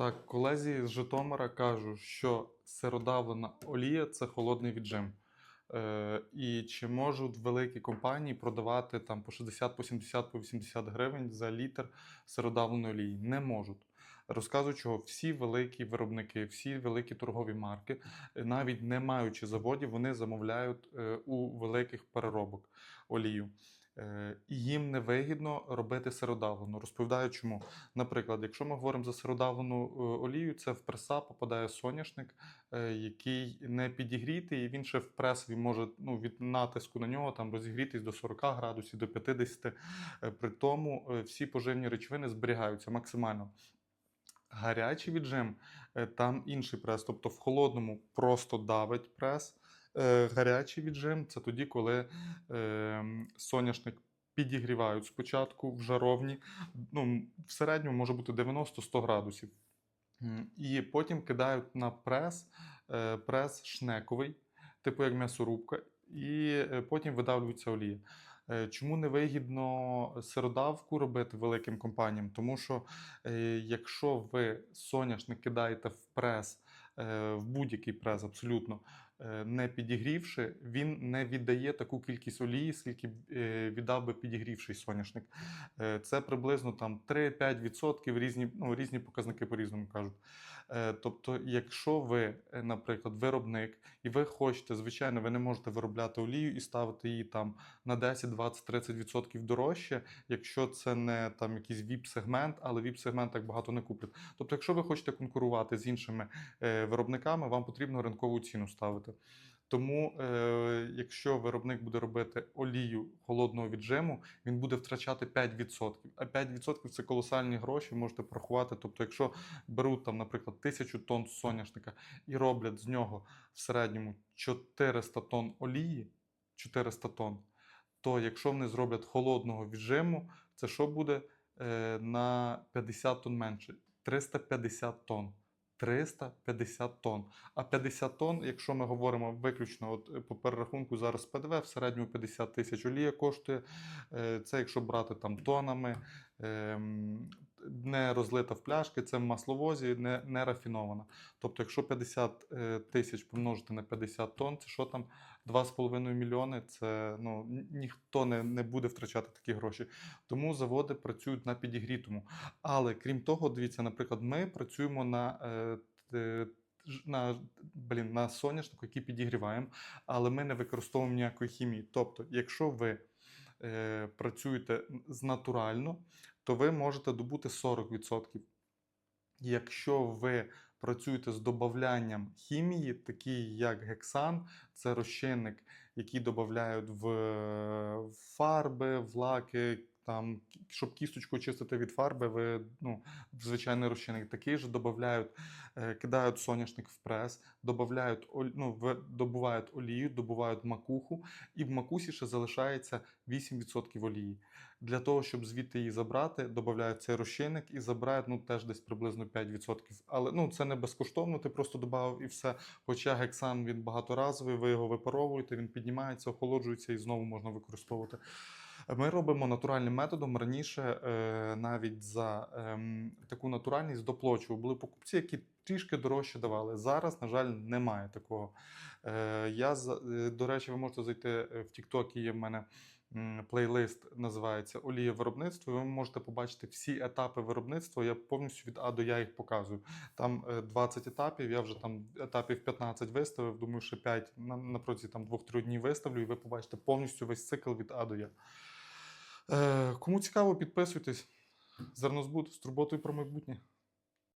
Так, колезі з Житомира кажу, що сиродавлена олія це холодний віджим. Е, і чи можуть великі компанії продавати там по 60, по 70, по 80 гривень за літр сиродавленої олії? Не можуть. Розказую, чого всі великі виробники, всі великі торгові марки, е, навіть не маючи заводів, вони замовляють е, у великих переробок олію. Е, І їм невигідно робити сиродавлену. Розповідаю, чому. Наприклад, якщо ми говоримо за сиродавлену е, олію, це в преса попадає соняшник, е, який не підігрітий, і він ще в пресові може ну, від натиску на нього там розігрітись до 40 градусів, до 50. Е, При тому всі поживні речовини зберігаються максимально. Гарячий віджим, там інший прес, тобто в холодному просто давить прес. Е, Гарячий віджим це тоді, коли е, соняшник підігрівають спочатку в жаровні. Ну, в середньому може бути 90-100 градусів. І потім кидають на прес, е, прес шнековий, типу як м'ясорубка, і е, потім видавлюється олія. Чому не вигідно сиродавку робити великим компаніям? Тому що якщо ви соняшник кидаєте в прес, в будь-який прес абсолютно, не підігрівши, він не віддає таку кількість олії, скільки е, віддав би підігрівший соняшник. Е, Це приблизно там 3-5% різні, ну, різні показники по-різному кажуть. Е, Тобто, якщо ви, е, наприклад, виробник, і ви хочете, звичайно, ви не можете виробляти олію і ставити її там на 10, 20, 30% дорожче, якщо це не там якийсь VIP-сегмент, але VIP-сегмент так багато не куплять. Тобто, якщо ви хочете конкурувати з іншими е, виробниками, вам потрібно ринкову ціну ставити. Тому, е, якщо виробник буде робити олію холодного віджиму, він буде втрачати 5%. А 5% це колосальні гроші, можете порахувати. Тобто, якщо беруть там, наприклад, тисячу тонн соняшника і роблять з нього в середньому 400 тонн олії, 400 тонн, то якщо вони зроблять холодного віджиму, це що буде е, на 50 тонн менше? 350 тонн. 350 тонн. А 50 тонн, якщо ми говоримо виключно от е, по перерахунку зараз ПДВ, в середньому 50 тисяч олія коштує. Е, Це якщо брати там тонами, ем, не розлита в пляшки, це в масловозі, не, не рафінована. Тобто, якщо 50 е, тисяч помножити на 50 тонн, це що там 2,5 мільйони, це ну, ніхто не, не буде втрачати такі гроші. Тому заводи працюють на підігрітому. Але крім того, дивіться, наприклад, ми працюємо на. е, На, блін, на соняшнику, який підігріваємо, але ми не використовуємо ніякої хімії. Тобто, якщо ви працюєте з натурально, то ви можете добути 40%. Якщо ви працюєте з додаванням хімії, такі як гексан, це розчинник, який додають в в фарби, в лаки, там, щоб кісточку очистити від фарби, ви ну, в звичайний розчинник такий же додають, е, кидають соняшник в прес, додають, ну, добувають олію, добувають макуху, і в макусі ще залишається 8% олії. Для того, щоб звідти її забрати, додають цей розчинник і забирають ну, теж десь приблизно 5%. Але ну, це не безкоштовно, ти просто додав і все. Хоча гексан він багаторазовий, ви його випаровуєте, він піднімається, охолоджується і знову можна використовувати. Ми робимо натуральним методом. Раніше е, навіть за ем, таку натуральність доплачували. Були покупці, які трішки дорожче давали. Зараз, на жаль, немає такого. Е, я, е, до речі, ви можете зайти в TikTok, є в мене плейлист, називається Олія виробництва. Ви можете побачити всі етапи виробництва. Я повністю від А до Я їх показую. Там е, 20 етапів, я вже там етапів 15 виставив. Думаю, ще 5 на, на протязі там 2-3 днів виставлю, і ви побачите повністю весь цикл від А до Я. Е, кому цікаво, підписуйтесь. Зернозбут з турботою про майбутнє.